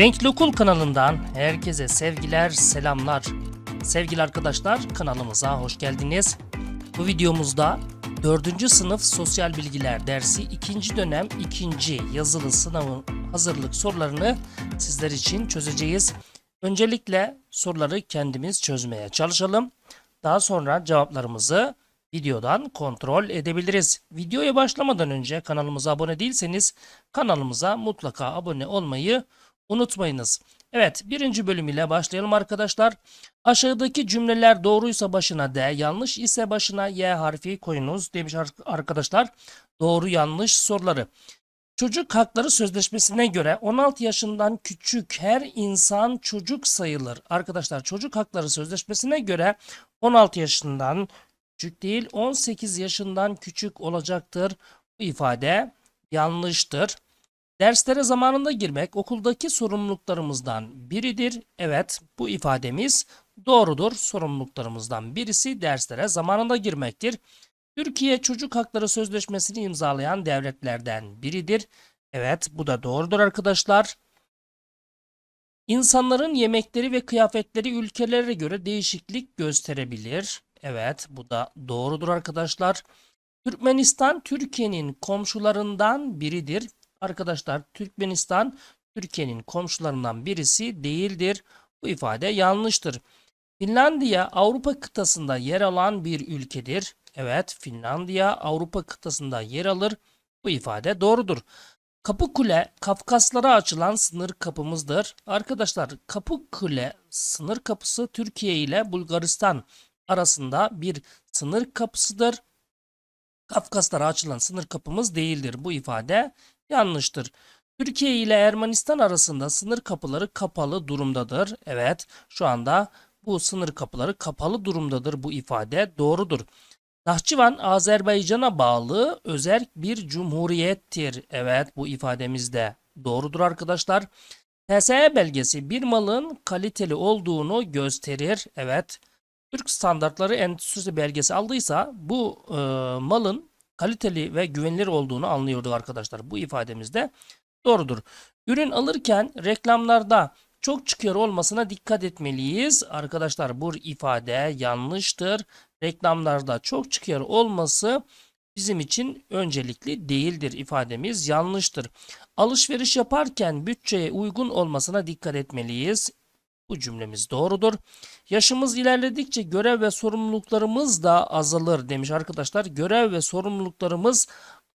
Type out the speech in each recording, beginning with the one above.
Renkli Okul kanalından herkese sevgiler, selamlar. Sevgili arkadaşlar kanalımıza hoş geldiniz. Bu videomuzda 4. sınıf sosyal bilgiler dersi 2. dönem 2. yazılı sınavın hazırlık sorularını sizler için çözeceğiz. Öncelikle soruları kendimiz çözmeye çalışalım. Daha sonra cevaplarımızı videodan kontrol edebiliriz. Videoya başlamadan önce kanalımıza abone değilseniz kanalımıza mutlaka abone olmayı unutmayınız. Evet birinci bölüm ile başlayalım arkadaşlar. Aşağıdaki cümleler doğruysa başına D, yanlış ise başına Y harfi koyunuz demiş ar- arkadaşlar. Doğru yanlış soruları. Çocuk Hakları Sözleşmesi'ne göre 16 yaşından küçük her insan çocuk sayılır. Arkadaşlar Çocuk Hakları Sözleşmesi'ne göre 16 yaşından küçük değil 18 yaşından küçük olacaktır. Bu ifade yanlıştır. Derslere zamanında girmek okuldaki sorumluluklarımızdan biridir. Evet, bu ifademiz doğrudur. Sorumluluklarımızdan birisi derslere zamanında girmektir. Türkiye Çocuk Hakları Sözleşmesi'ni imzalayan devletlerden biridir. Evet, bu da doğrudur arkadaşlar. İnsanların yemekleri ve kıyafetleri ülkelere göre değişiklik gösterebilir. Evet, bu da doğrudur arkadaşlar. Türkmenistan Türkiye'nin komşularından biridir. Arkadaşlar Türkmenistan Türkiye'nin komşularından birisi değildir. Bu ifade yanlıştır. Finlandiya Avrupa kıtasında yer alan bir ülkedir. Evet, Finlandiya Avrupa kıtasında yer alır. Bu ifade doğrudur. Kapıkule Kafkaslara açılan sınır kapımızdır. Arkadaşlar Kapıkule sınır kapısı Türkiye ile Bulgaristan arasında bir sınır kapısıdır. Kafkaslara açılan sınır kapımız değildir. Bu ifade yanlıştır. Türkiye ile Ermenistan arasında sınır kapıları kapalı durumdadır. Evet, şu anda bu sınır kapıları kapalı durumdadır. Bu ifade doğrudur. Nahçıvan Azerbaycan'a bağlı özel bir cumhuriyettir. Evet, bu ifademiz de doğrudur arkadaşlar. TSE belgesi bir malın kaliteli olduğunu gösterir. Evet, Türk Standartları Endüstrisi belgesi aldıysa bu e, malın kaliteli ve güvenilir olduğunu anlıyorduk arkadaşlar. Bu ifademiz de doğrudur. Ürün alırken reklamlarda çok çıkıyor olmasına dikkat etmeliyiz. Arkadaşlar bu ifade yanlıştır. Reklamlarda çok çıkıyor olması bizim için öncelikli değildir ifademiz yanlıştır. Alışveriş yaparken bütçeye uygun olmasına dikkat etmeliyiz. Bu cümlemiz doğrudur. Yaşımız ilerledikçe görev ve sorumluluklarımız da azalır demiş arkadaşlar. Görev ve sorumluluklarımız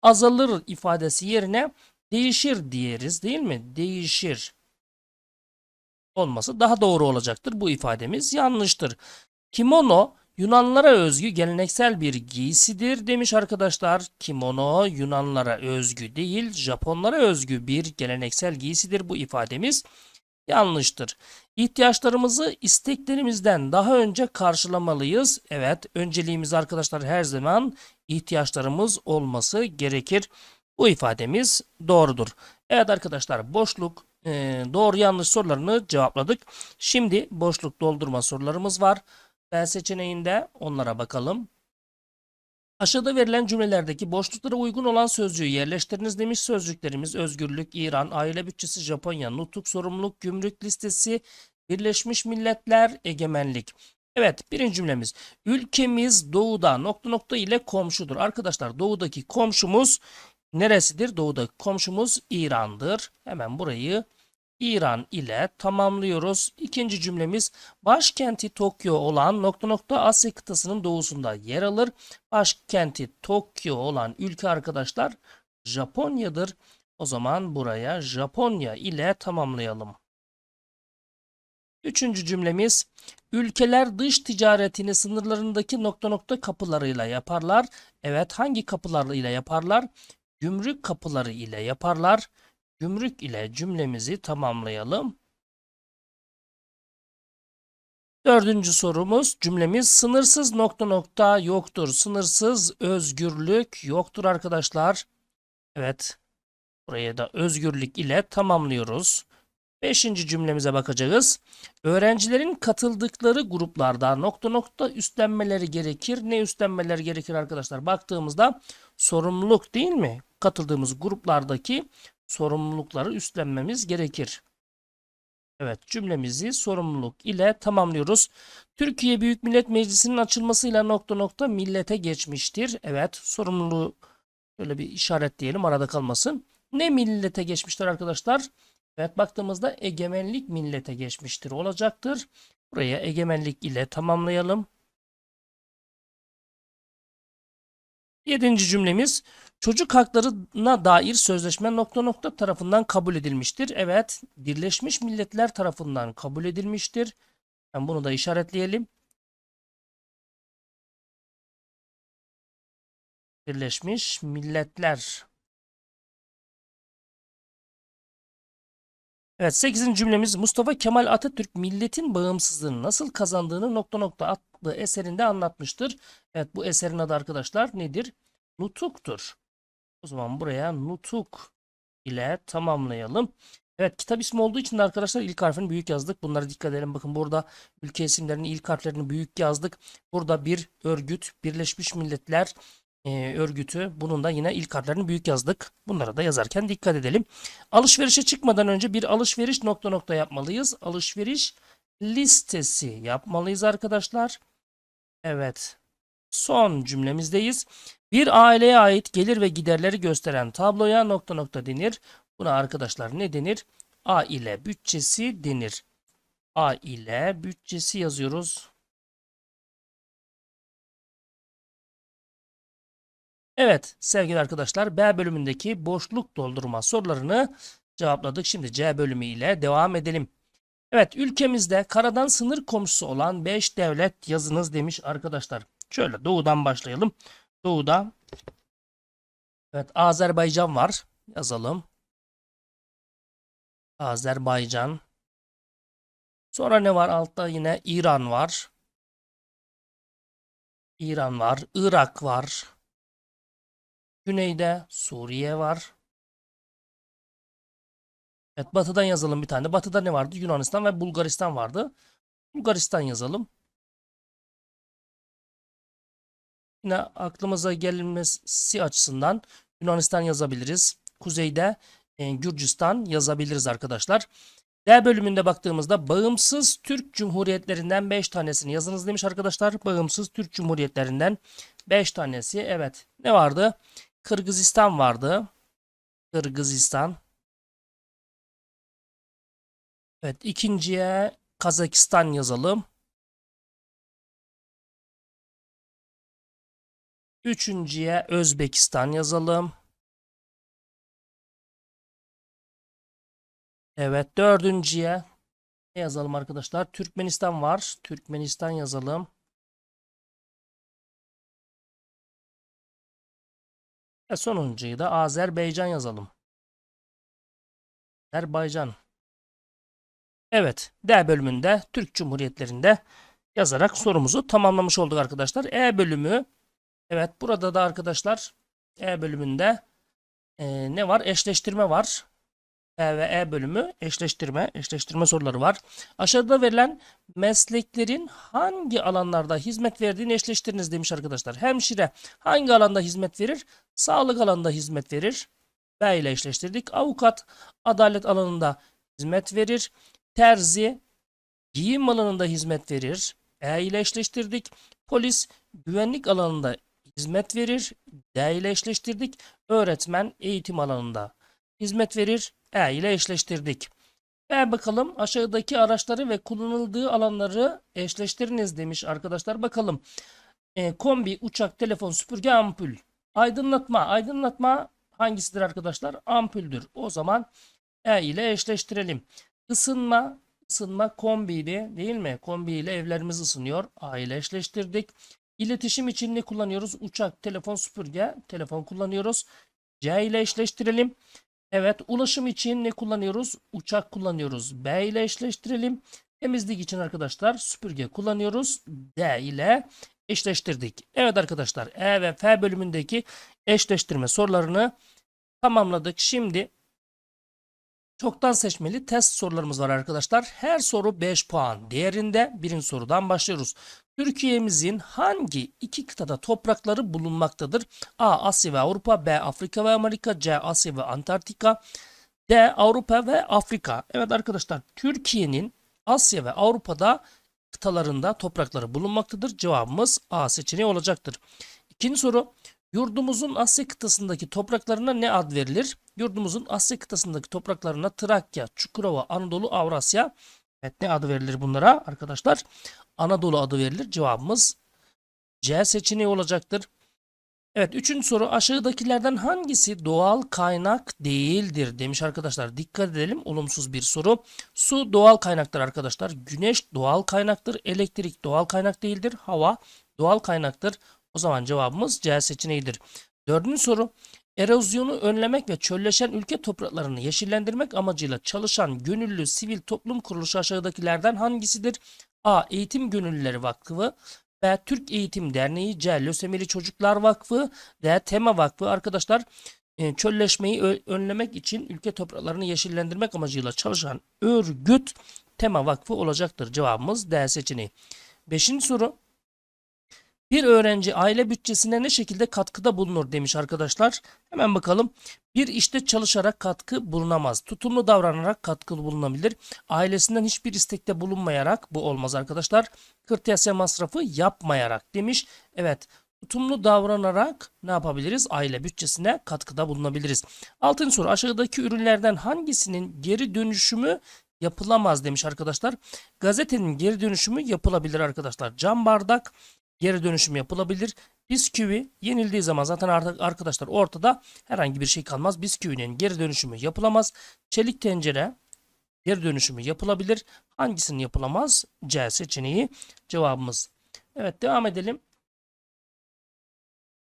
azalır ifadesi yerine değişir diyeriz değil mi? Değişir olması daha doğru olacaktır. Bu ifademiz yanlıştır. Kimono Yunanlara özgü geleneksel bir giysidir demiş arkadaşlar. Kimono Yunanlara özgü değil, Japonlara özgü bir geleneksel giysidir. Bu ifademiz yanlıştır. İhtiyaçlarımızı isteklerimizden daha önce karşılamalıyız. Evet, önceliğimiz arkadaşlar her zaman ihtiyaçlarımız olması gerekir. Bu ifademiz doğrudur. Evet arkadaşlar boşluk e, doğru yanlış sorularını cevapladık. Şimdi boşluk doldurma sorularımız var. B seçeneğinde onlara bakalım. Aşağıda verilen cümlelerdeki boşluklara uygun olan sözcüğü yerleştiriniz demiş sözcüklerimiz özgürlük, İran, aile bütçesi, Japonya, nutuk, sorumluluk, gümrük listesi, Birleşmiş Milletler, egemenlik. Evet birinci cümlemiz ülkemiz doğuda nokta nokta ile komşudur. Arkadaşlar doğudaki komşumuz neresidir? Doğudaki komşumuz İran'dır. Hemen burayı İran ile tamamlıyoruz. İkinci cümlemiz başkenti Tokyo olan nokta nokta Asya kıtasının doğusunda yer alır. Başkenti Tokyo olan ülke arkadaşlar Japonya'dır. O zaman buraya Japonya ile tamamlayalım. Üçüncü cümlemiz ülkeler dış ticaretini sınırlarındaki nokta nokta kapılarıyla yaparlar. Evet hangi kapılarıyla yaparlar? Gümrük kapıları ile yaparlar. Gümrük ile cümlemizi tamamlayalım. Dördüncü sorumuz cümlemiz sınırsız nokta nokta yoktur. Sınırsız özgürlük yoktur arkadaşlar. Evet. Buraya da özgürlük ile tamamlıyoruz. Beşinci cümlemize bakacağız. Öğrencilerin katıldıkları gruplarda nokta nokta üstlenmeleri gerekir. Ne üstlenmeleri gerekir arkadaşlar? Baktığımızda sorumluluk değil mi? Katıldığımız gruplardaki sorumlulukları üstlenmemiz gerekir. Evet cümlemizi sorumluluk ile tamamlıyoruz. Türkiye Büyük Millet Meclisi'nin açılmasıyla nokta nokta millete geçmiştir. Evet sorumluluğu şöyle bir işaretleyelim arada kalmasın. Ne millete geçmiştir arkadaşlar? Evet baktığımızda egemenlik millete geçmiştir olacaktır. Buraya egemenlik ile tamamlayalım. Yedinci cümlemiz çocuk haklarına dair sözleşme nokta nokta tarafından kabul edilmiştir. Evet Birleşmiş Milletler tarafından kabul edilmiştir. Ben bunu da işaretleyelim. Birleşmiş Milletler. Evet 8. cümlemiz Mustafa Kemal Atatürk milletin bağımsızlığını nasıl kazandığını nokta nokta adlı eserinde anlatmıştır. Evet bu eserin adı arkadaşlar nedir? Nutuk'tur. O zaman buraya Nutuk ile tamamlayalım. Evet kitap ismi olduğu için de arkadaşlar ilk harfini büyük yazdık. Bunlara dikkat edelim. Bakın burada ülke isimlerinin ilk harflerini büyük yazdık. Burada bir örgüt Birleşmiş Milletler e, örgütü. Bunun da yine ilk harflerini büyük yazdık. Bunlara da yazarken dikkat edelim. Alışverişe çıkmadan önce bir alışveriş nokta nokta yapmalıyız. Alışveriş listesi yapmalıyız arkadaşlar. Evet. Son cümlemizdeyiz. Bir aileye ait gelir ve giderleri gösteren tabloya nokta nokta denir. Buna arkadaşlar ne denir? Aile bütçesi denir. Aile bütçesi yazıyoruz. Evet sevgili arkadaşlar B bölümündeki boşluk doldurma sorularını cevapladık. Şimdi C bölümü ile devam edelim. Evet ülkemizde karadan sınır komşusu olan 5 devlet yazınız demiş arkadaşlar. Şöyle doğudan başlayalım. Doğuda evet Azerbaycan var. Yazalım. Azerbaycan. Sonra ne var? Altta yine İran var. İran var. Irak var. Güneyde Suriye var. Evet batıdan yazalım bir tane. Batıda ne vardı? Yunanistan ve Bulgaristan vardı. Bulgaristan yazalım. Yine aklımıza gelmesi açısından Yunanistan yazabiliriz. Kuzeyde e, Gürcistan yazabiliriz arkadaşlar. D bölümünde baktığımızda bağımsız Türk Cumhuriyetlerinden 5 tanesini yazınız demiş arkadaşlar. Bağımsız Türk Cumhuriyetlerinden 5 tanesi. Evet. Ne vardı? Kırgızistan vardı. Kırgızistan. Evet. ikinciye Kazakistan yazalım. Üçüncüye Özbekistan yazalım. Evet dördüncüye ne yazalım arkadaşlar? Türkmenistan var. Türkmenistan yazalım. Ve sonuncuyu da Azerbaycan yazalım. Azerbaycan. Evet D bölümünde Türk Cumhuriyetlerinde yazarak sorumuzu tamamlamış olduk arkadaşlar. E bölümü Evet burada da arkadaşlar E bölümünde e, ne var? Eşleştirme var. E ve E bölümü eşleştirme, eşleştirme soruları var. Aşağıda verilen mesleklerin hangi alanlarda hizmet verdiğini eşleştiriniz demiş arkadaşlar. Hemşire hangi alanda hizmet verir? Sağlık alanında hizmet verir. B ile eşleştirdik. Avukat adalet alanında hizmet verir. Terzi giyim alanında hizmet verir. E ile eşleştirdik. Polis güvenlik alanında hizmet verir. D ile eşleştirdik. Öğretmen eğitim alanında hizmet verir. E ile eşleştirdik. E bakalım aşağıdaki araçları ve kullanıldığı alanları eşleştiriniz demiş arkadaşlar. Bakalım. E, kombi, uçak, telefon, süpürge, ampul. Aydınlatma. Aydınlatma hangisidir arkadaşlar? Ampuldür. O zaman E ile eşleştirelim. Isınma, ısınma kombiydi değil mi? Kombi ile evlerimiz ısınıyor. A ile eşleştirdik. İletişim için ne kullanıyoruz? Uçak, telefon, süpürge, telefon kullanıyoruz. C ile eşleştirelim. Evet, ulaşım için ne kullanıyoruz? Uçak kullanıyoruz. B ile eşleştirelim. Temizlik için arkadaşlar süpürge kullanıyoruz. D ile eşleştirdik. Evet arkadaşlar E ve F bölümündeki eşleştirme sorularını tamamladık. Şimdi çoktan seçmeli test sorularımız var arkadaşlar. Her soru 5 puan değerinde. Birinci sorudan başlıyoruz. Türkiye'mizin hangi iki kıtada toprakları bulunmaktadır? A. Asya ve Avrupa B. Afrika ve Amerika C. Asya ve Antarktika D. Avrupa ve Afrika. Evet arkadaşlar Türkiye'nin Asya ve Avrupa'da kıtalarında toprakları bulunmaktadır. Cevabımız A seçeneği olacaktır. İkinci soru. Yurdumuzun Asya kıtasındaki topraklarına ne ad verilir? Yurdumuzun Asya kıtasındaki topraklarına Trakya, Çukurova, Anadolu, Avrasya. Evet ne adı verilir bunlara arkadaşlar? Anadolu adı verilir. Cevabımız C seçeneği olacaktır. Evet üçüncü soru aşağıdakilerden hangisi doğal kaynak değildir demiş arkadaşlar. Dikkat edelim olumsuz bir soru. Su doğal kaynaktır arkadaşlar. Güneş doğal kaynaktır. Elektrik doğal kaynak değildir. Hava doğal kaynaktır. O zaman cevabımız C seçeneğidir. Dördüncü soru erozyonu önlemek ve çölleşen ülke topraklarını yeşillendirmek amacıyla çalışan gönüllü sivil toplum kuruluşu aşağıdakilerden hangisidir? A. Eğitim Gönüllüleri Vakfı B. Türk Eğitim Derneği C. Lösemili Çocuklar Vakfı D. Tema Vakfı arkadaşlar e, çölleşmeyi önlemek için ülke topraklarını yeşillendirmek amacıyla çalışan örgüt Tema Vakfı olacaktır. Cevabımız D seçeneği. Beşinci soru. Bir öğrenci aile bütçesine ne şekilde katkıda bulunur demiş arkadaşlar. Hemen bakalım. Bir işte çalışarak katkı bulunamaz. Tutumlu davranarak katkı bulunabilir. Ailesinden hiçbir istekte bulunmayarak bu olmaz arkadaşlar. Kırtasiye masrafı yapmayarak demiş. Evet tutumlu davranarak ne yapabiliriz? Aile bütçesine katkıda bulunabiliriz. Altıncı soru aşağıdaki ürünlerden hangisinin geri dönüşümü yapılamaz demiş arkadaşlar. Gazetenin geri dönüşümü yapılabilir arkadaşlar. Cam bardak geri dönüşüm yapılabilir. Bisküvi yenildiği zaman zaten artık arkadaşlar ortada herhangi bir şey kalmaz. Bisküvinin geri dönüşümü yapılamaz. Çelik tencere geri dönüşümü yapılabilir. Hangisinin yapılamaz? C seçeneği cevabımız. Evet devam edelim.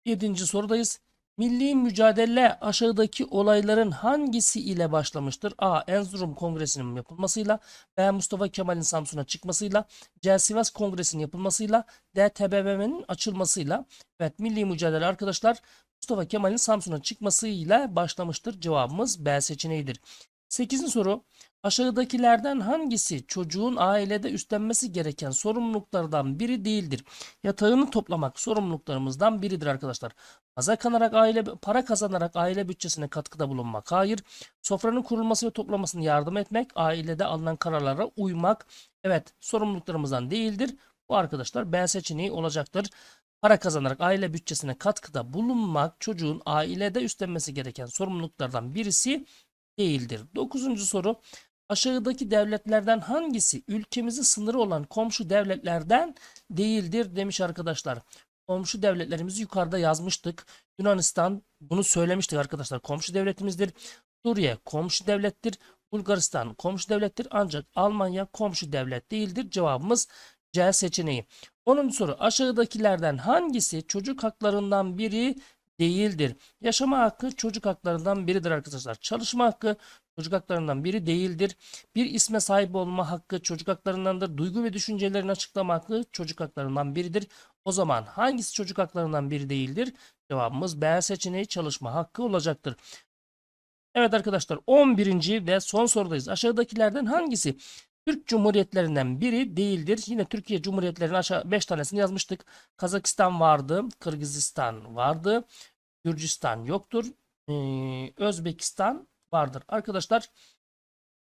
Yedinci sorudayız. Milli mücadele aşağıdaki olayların hangisi ile başlamıştır? A. Erzurum Kongresi'nin yapılmasıyla B. Mustafa Kemal'in Samsun'a çıkmasıyla C. Sivas Kongresi'nin yapılmasıyla D. TBMM'nin açılmasıyla Evet milli mücadele arkadaşlar Mustafa Kemal'in Samsun'a çıkmasıyla başlamıştır. Cevabımız B seçeneğidir. 8. soru. Aşağıdakilerden hangisi çocuğun ailede üstlenmesi gereken sorumluluklardan biri değildir? Yatağını toplamak sorumluluklarımızdan biridir arkadaşlar. Para kazanarak aile para kazanarak aile bütçesine katkıda bulunmak. Hayır. Sofranın kurulması ve toplamasını yardım etmek, ailede alınan kararlara uymak. Evet, sorumluluklarımızdan değildir. Bu arkadaşlar B seçeneği olacaktır. Para kazanarak aile bütçesine katkıda bulunmak çocuğun ailede üstlenmesi gereken sorumluluklardan birisi değildir. Dokuzuncu soru. Aşağıdaki devletlerden hangisi ülkemizi sınırı olan komşu devletlerden değildir demiş arkadaşlar. Komşu devletlerimizi yukarıda yazmıştık. Yunanistan bunu söylemiştik arkadaşlar. Komşu devletimizdir. Suriye komşu devlettir. Bulgaristan komşu devlettir. Ancak Almanya komşu devlet değildir. Cevabımız C seçeneği. 10. soru aşağıdakilerden hangisi çocuk haklarından biri değildir? Yaşama hakkı çocuk haklarından biridir arkadaşlar. Çalışma hakkı çocuk haklarından biri değildir. Bir isme sahip olma hakkı çocuk haklarındandır. Duygu ve düşüncelerini açıklama hakkı çocuk haklarından biridir. O zaman hangisi çocuk haklarından biri değildir? Cevabımız B seçeneği çalışma hakkı olacaktır. Evet arkadaşlar 11. ve son sorudayız. Aşağıdakilerden hangisi Türk Cumhuriyetlerinden biri değildir? Yine Türkiye Cumhuriyetlerinin aşağı 5 tanesini yazmıştık. Kazakistan vardı, Kırgızistan vardı, Gürcistan yoktur, ee, Özbekistan vardır. Arkadaşlar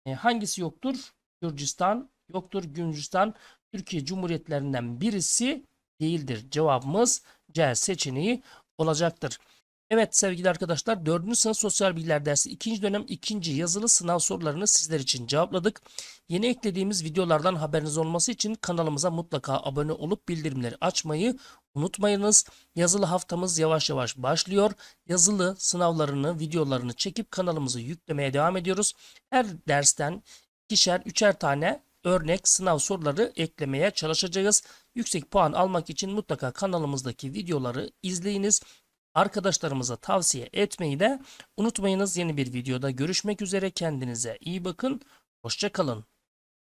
e, hangisi yoktur? Gürcistan yoktur, Gürcistan Türkiye Cumhuriyetlerinden birisi değildir. Cevabımız C seçeneği olacaktır. Evet sevgili arkadaşlar 4. sınıf sosyal bilgiler dersi 2. dönem 2. yazılı sınav sorularını sizler için cevapladık. Yeni eklediğimiz videolardan haberiniz olması için kanalımıza mutlaka abone olup bildirimleri açmayı unutmayınız. Yazılı haftamız yavaş yavaş başlıyor. Yazılı sınavlarını, videolarını çekip kanalımızı yüklemeye devam ediyoruz. Her dersten ikişer, üçer tane örnek sınav soruları eklemeye çalışacağız. Yüksek puan almak için mutlaka kanalımızdaki videoları izleyiniz. Arkadaşlarımıza tavsiye etmeyi de unutmayınız. Yeni bir videoda görüşmek üzere. Kendinize iyi bakın. Hoşçakalın.